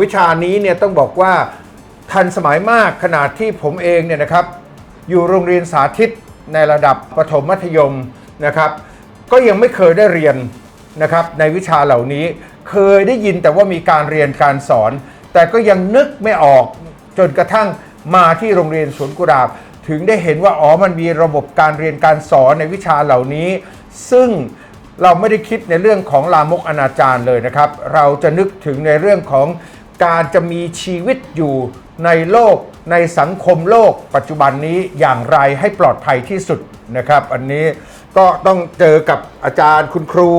วิชานี้เนี่ยต้องบอกว่าทันสมัยมากขนาดที่ผมเองเนี่ยนะครับอยู่โรงเรียนสาธิตในระดับประถมมัธยมนะครับ ก็ยังไม่เคยได้เรียนนะครับในวิชาเหล่านี้เคยได้ยินแต่ว่ามีการเรียนการสอน แต่ก็ยังนึกไม่ออกจนกระทั่งมาที่โรงเรียนสวนกุหลาบ ถึงได้เห็นว่าอ๋อมันมีระบบการเรียนการสอนในวิชาเหล่านี้ ซึ่งเราไม่ได้คิดในเรื่องของลามกอนาจารเลยนะครับ เราจะนึกถึงในเรื่องของ การจะมีชีวิตอยู่ในโลกในสังคมโลก ปัจจุบันนี้อย่างไรให้ปลอดภัยที่สุดนะครับ อันนี้ก็ต้องเจอกับอาจารย์คุณครู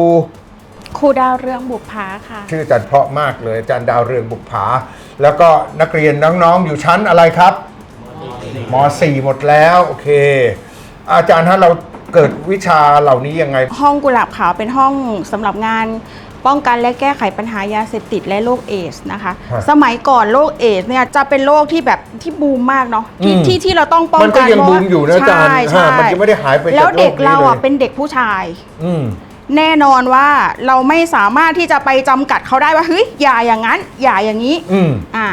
ครูดาวเรืองบุพภาค่ะ ชื่ออาจารย์เพราะมากเลยอาจารย์ดาวเรืองบุกผาแล้วก็นักเรียนน้องๆอยู่ชั้นอะไรครับม .4 หมดแล้วโอเค อาจารย์ฮะเราเกิดวิชาเหล่านี้ยังไง ห้องกุหลาบขาวเป็นห้องสำหรับงาน ป้องกันและแก้ไขปัญหายาเสพติดและโรคเอสนะคะ ฮะสมัยก่อนโรคเอสเนี่ยจะเป็นโรคที่แบบที่บูมมากเนาะที่อืม ที่ที่เราต้องป้องมันก็กันยังเพราะบูว่ามอยู่นะอาจารย์ใช่ใช่ฮะมันยังไม่ได้หายไปจากแล้วเด็กโลกนี้เราอะเลยเป็นเด็กผู้ชาย อืม แน่นอนว่าเราไม่สามารถที่จะไปจำกัดเขาได้ว่าเฮ้ยอย่าอย่างนั้น อย่าอย่างนี้ อืม อ่า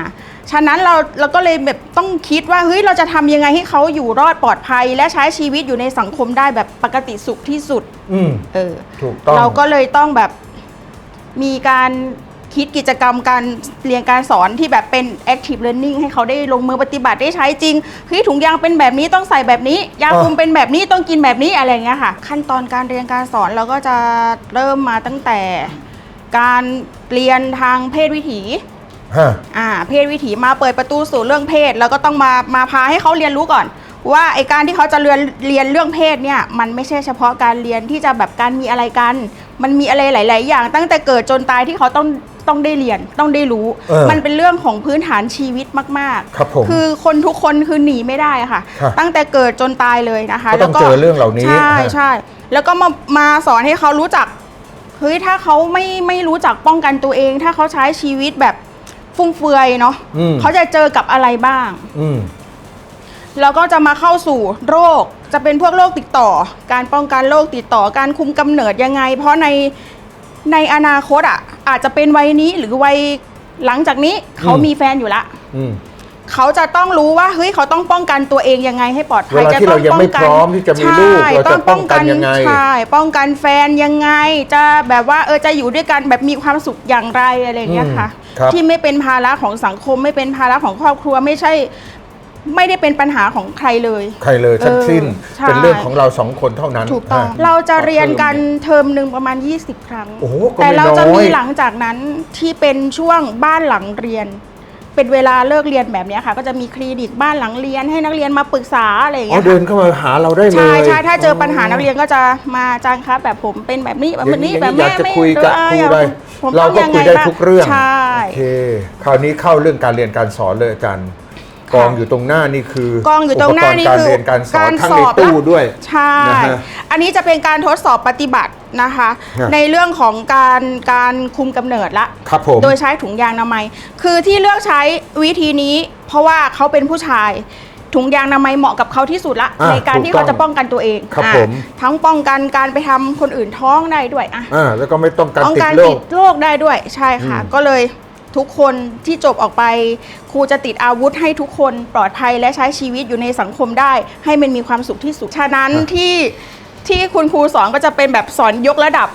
ฉะนั้นเราเราก็เลยแบบต้องคิดว่าเฮ้ยเราจะทำยังไงให้เขาอยู่รอดปลอดภัย และใช้ชีวิตอยู่ในสังคมได้แบบปกติสุขที่สุด อืม เออ ถูกต้อง เราก็เลยต้องแบบ มีการคิดกิจกรรมการเรียนการสอนที่แบบเป็น active learning ให้เขาได้ลงมือปฏิบัติได้ใช้จริงเฮ้ยถุงยางเป็นแบบนี้ต้องใส่แบบนี้ ยาคุมอะเป็นแบบนี้ต้องกินแบบนี้อะไรอย่างเงี้ยค่ะ ขั้นตอนการเรียนการสอนเราก็จะเริ่มมาตั้งแต่ การเรียนทางเพศวิถีฮะอ่าเพศวิถีมาเปิดประตูสู่เรื่องเพศ แล้วก็ต้องมามาพาให้เขาเรียนรู้ก่อน ว่าไอการที่เขาจะเรียนเรียนเรื่องเพศเนี่ยมันไม่ใช่เฉพาะการเรียนที่จะแบบการมีอะไรกัน มันมีอะไรหลาย ๆ อย่าง ตั้งแต่เกิดจนตายที่เขาต้องต้องได้เรียนต้องได้รู้ เออมันเป็นเรื่องของพื้นฐานชีวิตมากครับผมคือคนทุกคนคือหนีไม่ได้อะค่ะ ครับตั้งแต่เกิดจนตายเลยนะคะก็ต้องเจอเรื่องเหล่านี้ใช่ฮะ ใช่แล้วก็มามาสอนให้เขารู้จักเฮ้ยถ้าเขาไม่ไม่รู้จักป้องกันตัวเอง ถ้าเขาใช้ชีวิตแบบฟุ่มเฟือยเนาะอืมเขาจะเจอกับอะไรบ้าง อืม แล้วก็จะมาเข้าสู่โรค จะเป็นพวกโรคติดต่อ การป้องกันโรคติดต่อ การคุมกำเนิดยังไง เพราะในในอนาคตอะ อาจจะเป็นวัยนี้หรือวัยหลังจากนี้เขาอืมมีแฟนอยู่ละอืมเขาจะต้องรู้ว่าเฮ้ยเขาต้องป้องกันตัวเองยังไงให้ปลอดภัยเวลาที่เรายังไม่พร้อมที่จะมีลูกใช่เราจะป้องกันยังไงใช่ป้องกันแฟนยังไง จะแบบว่าเออจะอยู่ด้วยกันแบบมีความสุขอย่างไรอะไรอย่างเงี้ยค่ะอืมครับที่ไม่เป็นภาระของสังคมไม่เป็นภาระของครอบครัวไม่ใช่ ไม่ได้เป็นปัญหาของใครเลย ใครเลยทั้งสิ้นเออใช่ เป็นเรื่องของเราสองคนเท่านั้นถูกต้อง ฮะ เราจะเรียนกันเทอมหนึ่งประมาณ 20 ครั้ง โอ้โหก็แต่ไม่เราจะน้อยมีหลังจากนั้นที่เป็นช่วงบ้านหลังเรียน เป็นเวลาเลิกเรียนแบบเนี้ยค่ะ ก็จะมีคลินิกบ้านหลังเรียน ให้นักเรียนมาปรึกษาอะไรอย่างอ๋อเงี้ยเดิค่ะนเข้ามาหาเราได้เลย ใช่ใช่ถ้าเจอปัญหานักเรียนก็จะมาอาจารย์ครับแบบผมเป็นแบบนี้แบบนี้อย่างแบบอยากจะไม่คุยกับเออครูอยากได้ผมเราต้องก็ยังคุไงยได้บ้างทุกเรื่องใช่ โอเค คราวนี้เข้าเรื่องการเรียนการสอนเลยอาจารย์ กองอยู่ตรงหน้านี่คือกองอยู่ตรงหน้านี่ปกรณ์การคือเรียนการสอนทั้งสในอบตู้และด้วยใช่นะฮะอันนี้จะเป็นการทดสอบปฏิบัตินะคะฮะในเรื่องของการการคุมกำเนิดละครับผมโดยใช้ถุงยางอนามัย คือที่เลือกใช้วิธีนี้ เพราะว่าเขาเป็นผู้ชายถุงยางอนามัยเหมาะกับเขาที่สุดละอะในการที่ถูกต้เขาองจะป้องกันตัวเองครับอะผมทั้งป้องกันการไปทำคนอื่นท้องได้ด้วยอะอ่าแล้วก็ไม่ต้องการป้องติดกันโรติคดโรคได้ด้วยใช่ค่ะอืมก็เลย ทุกคนที่จบออกไป ครูจะติดอาวุธให้ทุกคนปลอดภัยและใช้ชีวิตอยู่ในสังคมได้ ให้มันมีความสุขที่สุดฉะนั้นที่ที่คุณครูสอนก็จะเป็นแบบสอนยกระดับ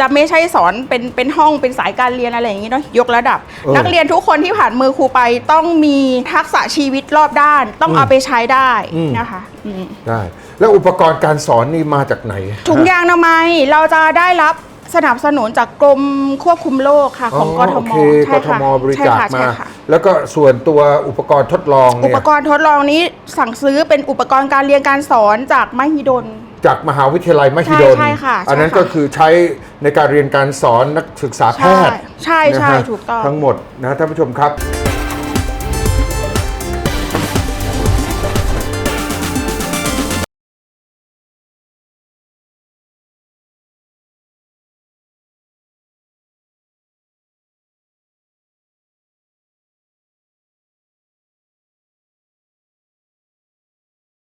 จะไม่ใช่สอนเป็นเป็นห้องเป็นสายการเรียนอะไรอย่างนี้เนาะยกระดับเออนักเรียนทุกคนที่ผ่านมือครูไปต้องมีทักษะชีวิตรอบด้าน ต้องอืมเอาไปใช้ได้อืมนะคะอืมได้แล้วอุปกรณ์การสอนนี่มาจากไหนถุงยางอนามัยเราจะได้รับ สนับสนุนจากกรมควบคุมโรคค่ะ ของกทโอมเคใช่กทค่ะมบริใช่จาคค่ะมา ใช่ค่ะ แล้วก็ส่วนตัวอุปกรณ์ทดลองอุเนี่ปยกรณ์ทดลองนี้สั่งซื้อเป็นอุปกรณ์การเรียนการสอนจากมหิดล จากมหาวิทยาลัยมหิดลใช่ใช่ค่ะอันนั้นใช่ค่ะ ก็คือใช้ในการเรียนการสอนนักศึกษาแพทย์ใช่ใช่ใช่นะฮะถูกต้อง ทั้งหมดนะท่านผู้ชมครับ